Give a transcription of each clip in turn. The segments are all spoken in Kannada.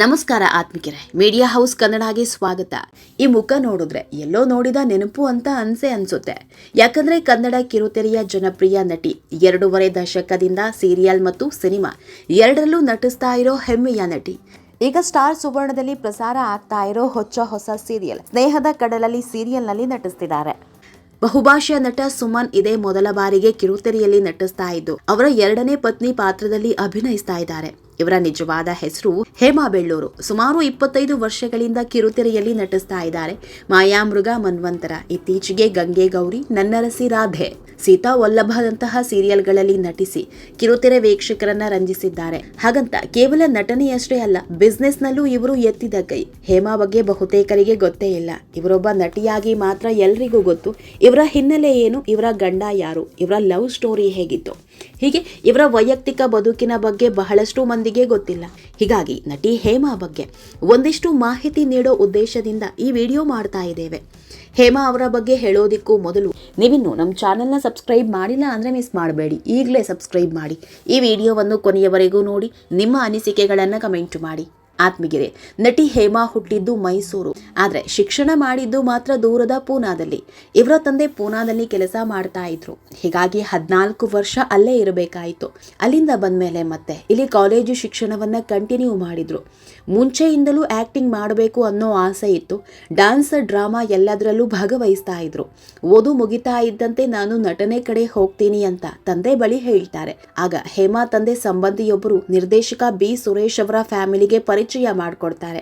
ನಮಸ್ಕಾರ ಆತ್ಮಿಕರೇ ಮೀಡಿಯಾ ಹೌಸ್ ಕನ್ನಡಗೆ ಸ್ವಾಗತ. ಈ ಮುಖ ನೋಡಿದ್ರೆ ಎಲ್ಲೋ ನೋಡಿದ ನೆನಪು ಅಂತ ಅನ್ಸೆ ಅನ್ಸುತ್ತೆ. ಯಾಕಂದ್ರೆ ಕನ್ನಡ ಕಿರುತೆರೆಯ ಜನಪ್ರಿಯ ನಟಿ, ಎರಡೂವರೆ ದಶಕದಿಂದ ಸೀರಿಯಲ್ ಮತ್ತು ಸಿನಿಮಾ ಎರಡರಲ್ಲೂ ನಟಿಸ್ತಾ ಇರೋ ಹೆಮ್ಮೆಯ ನಟಿ. ಈಗ ಸ್ಟಾರ್ ಸುವರ್ಣದಲ್ಲಿ ಪ್ರಸಾರ ಆಗ್ತಾ ಇರೋ ಹೊಚ್ಚ ಹೊಸ ಸೀರಿಯಲ್ ಸ್ನೇಹದ ಕಡಲಲ್ಲಿ ಸೀರಿಯಲ್ನಲ್ಲಿ ನಟಿಸ್ತಿದ್ದಾರೆ. ಬಹುಭಾಷೆಯ ನಟ ಸುಮನ್ ಇದೇ ಮೊದಲ ಬಾರಿಗೆ ಕಿರುತೆರೆಯಲ್ಲಿ ನಟಿಸ್ತಾ ಇದ್ದು, ಅವರ ಎರಡನೇ ಪತ್ನಿ ಪಾತ್ರದಲ್ಲಿ ಅಭಿನಯಿಸ್ತಾ ಇದ್ದಾರೆ. ಇವರ ನಿಜವಾದ ಹೆಸರು ಹೇಮಾ ಬೆಳ್ಳೂರು. ಸುಮಾರು ಇಪ್ಪತ್ತೈದು ವರ್ಷಗಳಿಂದ ಕಿರುತೆರೆಯಲ್ಲಿ ನಟಿಸ್ತಾ ಇದ್ದಾರೆ. ಮಾಯಾಮೃಗ ಮನ್ವಂತರ. ಇತ್ತೀಚೆಗೆ ಗಂಗೆ ಗೌರಿ, ನನ್ನರಸಿ ರಾಧೆ, ಸೀತಾ ವಲ್ಲಭದಂತಹ ಸೀರಿಯಲ್ಗಳಲ್ಲಿ ನಟಿಸಿ ಕಿರುತೆರೆ ವೀಕ್ಷಕರನ್ನ ರಂಜಿಸಿದ್ದಾರೆ. ಹಾಗಂತ ಕೇವಲ ನಟನೆಯಷ್ಟೇ ಅಲ್ಲ, ಬಿಸ್ನೆಸ್ನಲ್ಲೂ ಇವರು ಎತ್ತಿದ ಕೈ. ಹೇಮಾ ಬಗ್ಗೆ ಬಹುತೇಕರಿಗೆ ಗೊತ್ತೇ ಇಲ್ಲ. ಇವರೊಬ್ಬ ನಟಿಯಾಗಿ ಮಾತ್ರ ಎಲ್ರಿಗೂ ಗೊತ್ತು, ಇವರ ಹಿನ್ನೆಲೆ ಏನು, ಇವರ ಗಂಡ ಯಾರು, ಇವರ ಲವ್ ಸ್ಟೋರಿ ಹೇಗಿತ್ತು. ಹೀಗೆ ಇವರ ವೈಯಕ್ತಿಕ ಬದುಕಿನ ಬಗ್ಗೆ ಬಹಳಷ್ಟು ಮಂದಿಗೆ ಗೊತ್ತಿಲ್ಲ. ಹೀಗಾಗಿ ನಟಿ ಹೇಮಾ ಬಗ್ಗೆ ಒಂದಿಷ್ಟು ಮಾಹಿತಿ ನೀಡೋ ಉದ್ದೇಶದಿಂದ ಈ ವಿಡಿಯೋ ಮಾಡ್ತಾ ಇದ್ದೇವೆ. ಹೇಮಾ ಅವರ ಬಗ್ಗೆ ಹೇಳೋದಿಕ್ಕೂ ಮೊದಲು ನೀವಿನ್ನು ನಮ್ಮ ಚಾನೆಲ್ನ ಸಬ್ಸ್ಕ್ರೈಬ್ ಮಾಡಿಲ್ಲ ಅಂದರೆ ಮಿಸ್ ಮಾಡಬೇಡಿ. ಈಗಲೇ ಸಬ್ಸ್ಕ್ರೈಬ್ ಮಾಡಿ. ಈ ವಿಡಿಯೋವನ್ನು ಕೊನೆಯವರೆಗೂ ನೋಡಿ, ನಿಮ್ಮ ಅನಿಸಿಕೆಗಳನ್ನು ಕಮೆಂಟ್ ಮಾಡಿ. ಆತ್ಮಗಿರೆ ನಟಿ ಹೇಮಾ ಹುಟ್ಟಿದ್ದು ಮೈಸೂರು. ಆದರೆ ಶಿಕ್ಷಣ ಮಾಡಿದ್ದು ಮಾತ್ರ ದೂರದ ಪೂನಾದಲ್ಲಿ. ಇವರ ತಂದೆ ಪೂನಾದಲ್ಲಿ ಕೆಲಸ ಮಾಡ್ತಾ ಇದ್ರು. ಹೀಗಾಗಿ ಹದಿನಾಲ್ಕು ವರ್ಷ ಅಲ್ಲೇ ಇರಬೇಕಾಯಿತು. ಅಲ್ಲಿಂದ ಬಂದ್ಮೇಲೆ ಮತ್ತೆ ಇಲ್ಲಿ ಕಾಲೇಜು ಶಿಕ್ಷಣವನ್ನ ಕಂಟಿನ್ಯೂ ಮಾಡಿದ್ರು. ಮುಂಚೆಯಿಂದಲೂ ಆಕ್ಟಿಂಗ್ ಮಾಡಬೇಕು ಅನ್ನೋ ಆಸೆ ಇತ್ತು. ಡ್ಯಾನ್ಸ್ ಡ್ರಾಮಾ ಎಲ್ಲದರಲ್ಲೂ ಭಾಗವಹಿಸ್ತಾ ಇದ್ರು. ಓದು ಮುಗಿತಾ ಇದ್ದಂತೆ ನಾನು ನಟನೆ ಕಡೆ ಹೋಗ್ತೀನಿ ಅಂತ ತಂದೆ ಬಳಿ ಹೇಳ್ತಾರೆ. ಆಗ ಹೇಮಾ ತಂದೆ ಸಂಬಂಧಿಯೊಬ್ಬರು ನಿರ್ದೇಶಕ ಬಿ. ಸುರೇಶ್ ಅವರ ಫ್ಯಾಮಿಲಿಗೆ ಪರಿಚಯ ಮಾಡಿಕೊಡ್ತಾರೆ.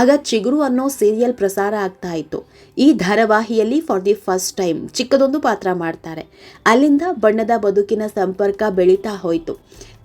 ಆಗ ಚಿಗುರು ಅನ್ನೋ ಸೀರಿಯಲ್ ಪ್ರಸಾರ ಆಗ್ತಾ ಇತ್ತು. ಈ ಧಾರಾವಾಹಿಯಲ್ಲಿ ಫಾರ್ ದಿ ಫಸ್ಟ್ ಟೈಮ್ ಚಿಕ್ಕದೊಂದು ಪಾತ್ರ ಮಾಡ್ತಾರೆ. ಅಲ್ಲಿಂದ ಬಣ್ಣದ ಬದುಕಿನ ಸಂಪರ್ಕ ಬೆಳೀತಾ ಹೋಯಿತು.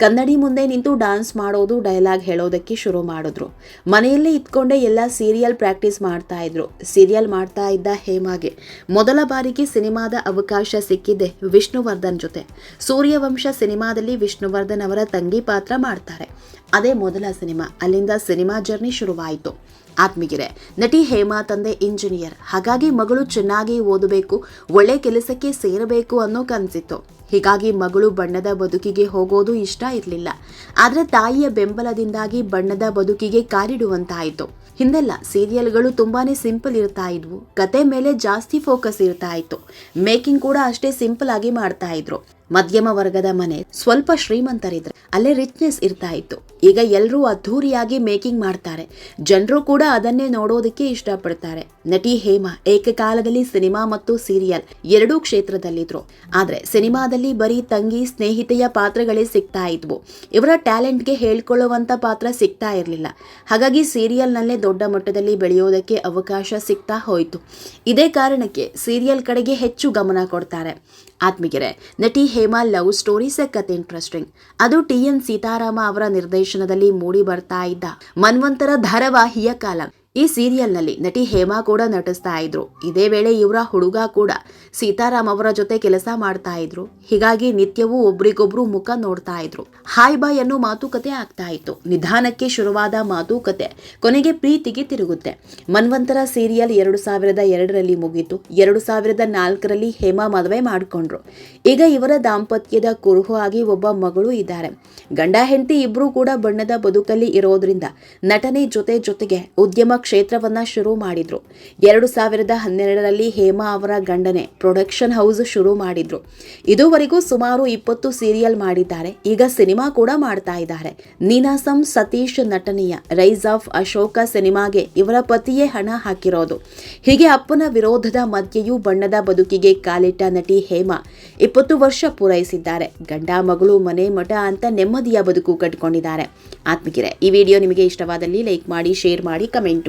ಕನ್ನಡಿ ಮುಂದೆ ನಿಂತು ಡಾನ್ಸ್ ಮಾಡೋದು ಡೈಲಾಗ್ ಹೇಳೋದಕ್ಕೆ ಶುರು ಮಾಡಿದ್ರು. ಮನೆಯಲ್ಲೇ ಇದ್ಕೊಂಡೆ ಎಲ್ಲ ಸೀರಿಯಲ್ ಪ್ರಾಕ್ಟೀಸ್ ಮಾಡ್ತಾ ಇದ್ರು. ಸೀರಿಯಲ್ ಮಾಡ್ತಾ ಇದ್ದ ಹೇಮಾಗೆ ಮೊದಲ ಬಾರಿಗೆ ಸಿನಿಮಾದ ಅವಕಾಶ ಸಿಕ್ಕಿದೆ ವಿಷ್ಣುವರ್ಧನ್ ಜೊತೆ. ಸೂರ್ಯವಂಶ ಸಿನಿಮಾದಲ್ಲಿ ವಿಷ್ಣುವರ್ಧನ್ ಅವರ ತಂಗಿ ಪಾತ್ರ ಮಾಡ್ತಾರೆ. ಅದೇ ಮೊದಲ ಸಿನಿಮಾ. ಅಲ್ಲಿಂದ ಸಿನಿಮಾ ಜರ್ನಿ ಶುರುವಾಯಿತು. ಆತ್ಮಿಗಿರೆ ನಟಿ ಹೇಮಾ ತಂದೆ ಇಂಜಿನಿಯರ್. ಹಾಗಾಗಿ ಮಗಳು ಚೆನ್ನಾಗಿ ಓದಬೇಕು, ಒಳ್ಳೆ ಕೆಲಸಕ್ಕೆ ಸೇರಬೇಕು ಅನ್ನೋ ಕನಸಿತ್ತು. ಹೀಗಾಗಿ ಮಗಳು ಬಣ್ಣದ ಬದುಕಿಗೆ ಹೋಗೋದು ಇಷ್ಟ ಇರಲಿಲ್ಲ. ಆದರೆ ತಾಯಿಯ ಬೆಂಬಲದಿಂದಾಗಿ ಬಣ್ಣದ ಬದುಕಿಗೆ ಕಾರಿಡುವಂತಾಯಿತು. ಹಿಂದೆಲ್ಲ ಸೀರಿಯಲ್ಗಳು ತುಂಬಾ ಸಿಂಪಲ್ ಇರ್ತಾ ಇದ್ವು. ಕತೆ ಮೇಲೆ ಜಾಸ್ತಿ ಫೋಕಸ್ ಇರ್ತಾ ಇತ್ತು. ಮೇಕಿಂಗ್ ಕೂಡ ಅಷ್ಟೇ ಸಿಂಪಲ್ ಆಗಿ ಮಾಡ್ತಾ ಇದ್ರು. ಮಧ್ಯಮ ವರ್ಗದ ಮನೆ. ಸ್ವಲ್ಪ ಶ್ರೀಮಂತರಿದ್ರೆ ಅಲ್ಲೇ ರಿಚ್ನೆಸ್ ಇರ್ತಾ ಇತ್ತು. ಈಗ ಎಲ್ಲರೂ ಅದ್ಧೂರಿಯಾಗಿ ಮೇಕಿಂಗ್ ಮಾಡ್ತಾರೆ. ಜನರು ಕೂಡ ಅದನ್ನೇ ನೋಡೋದಕ್ಕೆ ಇಷ್ಟಪಡ್ತಾರೆ. ನಟಿ ಹೇಮಾ ಏಕಕಾಲದಲ್ಲಿ ಸಿನಿಮಾ ಮತ್ತು ಸೀರಿಯಲ್ ಎರಡೂ ಕ್ಷೇತ್ರದಲ್ಲಿದ್ರು. ಆದ್ರೆ ಸಿನಿಮಾದಲ್ಲಿ ಬರೀ ತಂಗಿ, ಸ್ನೇಹಿತೆಯ ಪಾತ್ರಗಳೇ ಸಿಗ್ತಾ ಇದ್ವು. ಇವರ ಟ್ಯಾಲೆಂಟ್ಗೆ ಹೇಳ್ಕೊಳ್ಳುವಂತ ಪಾತ್ರ ಸಿಗ್ತಾ ಇರಲಿಲ್ಲ. ಹಾಗಾಗಿ ಸೀರಿಯಲ್ನಲ್ಲೇ ದೊಡ್ಡ ಮಟ್ಟದಲ್ಲಿ ಬೆಳೆಯೋದಕ್ಕೆ ಅವಕಾಶ ಸಿಗ್ತಾ ಹೋಯಿತು. ಇದೇ ಕಾರಣಕ್ಕೆ ಸೀರಿಯಲ್ ಕಡೆಗೆ ಹೆಚ್ಚು ಗಮನ ಕೊಡ್ತಾರೆ. ಆತ್ಮಿಗೆರೆ ನಟಿ ಹೇಮಾ ಲವ್ ಸ್ಟೋರಿ ಸಖತ್ ಇಂಟ್ರೆಸ್ಟಿಂಗ್. ಅದು ಟಿ ಎನ್ ಸೀತಾರಾಮ ಅವರ ನಿರ್ದೇಶನದಲ್ಲಿ ಮೂಡಿ ಬರ್ತಾ ಇದ್ದ ಮನ್ವಂತರ ಧಾರಾವಾಹಿಯ ಕಾಲ. ಈ ಸೀರಿಯಲ್ನಲ್ಲಿ ನಟಿ ಹೇಮಾ ಕೂಡ ನಟಿಸ್ತಾ ಇದ್ರು. ಇದೇ ವೇಳೆ ಇವರ ಹುಡುಗ ಕೂಡ ಸೀತಾರಾಮ್ ಅವರ ಜೊತೆ ಕೆಲಸ ಮಾಡ್ತಾ ಇದ್ರು. ಹೀಗಾಗಿ ನಿತ್ಯವೂ ಒಬ್ರಿಗೊಬ್ರು ಮುಖ ನೋಡ್ತಾ ಇದ್ರು. ಹಾಯ್ ಬಾಯ್ ಅನ್ನೋ ಮಾತುಕತೆ ಆಗ್ತಾ ಇತ್ತು. ನಿಧಾನಕ್ಕೆ ಶುರುವಾದ ಮಾತುಕತೆ ಕೊನೆಗೆ ಪ್ರೀತಿಗೆ ತಿರುಗುತ್ತೆ. ಮನ್ವಂತರ ಸೀರಿಯಲ್ ಎರಡು ಸಾವಿರದ ಎರಡರಲ್ಲಿ ಮುಗೀತು. ಎರಡು ಸಾವಿರದ ನಾಲ್ಕರಲ್ಲಿ ಹೇಮಾ ಮದುವೆ ಮಾಡಿಕೊಂಡ್ರು. ಈಗ ಇವರ ದಾಂಪತ್ಯದ ಕುರುಹು ಆಗಿ ಒಬ್ಬ ಮಗಳು ಇದ್ದಾರೆ. ಗಂಡ ಹೆಂಡತಿ ಇಬ್ರು ಕೂಡ ಬಣ್ಣದ ಬದುಕಲ್ಲಿ ಇರೋದ್ರಿಂದ ನಟನೆ ಜೊತೆ ಜೊತೆಗೆ ಉದ್ಯಮ ಕ್ಷೇತ್ರವನ್ನ ಶುರು ಮಾಡಿದ್ರು. ಎರಡು ಸಾವಿರದ ಹನ್ನೆರಡರಲ್ಲಿ ಹೇಮಾ ಅವರ ಗಂಡನೆ ಪ್ರೊಡಕ್ಷನ್ ಹೌಸ್ ಶುರು ಮಾಡಿದ್ರು. ಇದುವರೆಗೂ ಸುಮಾರು ಇಪ್ಪತ್ತು ಸೀರಿಯಲ್ ಮಾಡಿದ್ದಾರೆ. ಈಗ ಸಿನಿಮಾ ಕೂಡ ಮಾಡ್ತಾ ಇದ್ದಾರೆ. ನೀನಾಸಂ ಸತೀಶ್ ನಟನೆಯ ರೈಸ್ ಆಫ್ ಅಶೋಕ ಸಿನಿಮಾಗೆ ಇವರ ಪತಿಯೇ ಹಣ ಹಾಕಿರೋದು. ಹೀಗೆ ಅಪ್ಪನ ವಿರೋಧದ ಮಧ್ಯೆಯೂ ಬಣ್ಣದ ಬದುಕಿಗೆ ಕಾಲಿಟ್ಟ ನಟಿ ಹೇಮಾ ಇಪ್ಪತ್ತು ವರ್ಷ ಪೂರೈಸಿದ್ದಾರೆ. ಗಂಡ, ಮಗಳು, ಮನೆ, ಮಠ ಅಂತ ನೆಮ್ಮದಿಯ ಬದುಕು ಕಟ್ಕೊಂಡಿದ್ದಾರೆ. ಆತ್ಮಗಿರೆ ಈ ವಿಡಿಯೋ ನಿಮಗೆ ಇಷ್ಟವಾದಲ್ಲಿ ಲೈಕ್ ಮಾಡಿ, ಶೇರ್ ಮಾಡಿ, ಕಮೆಂಟ್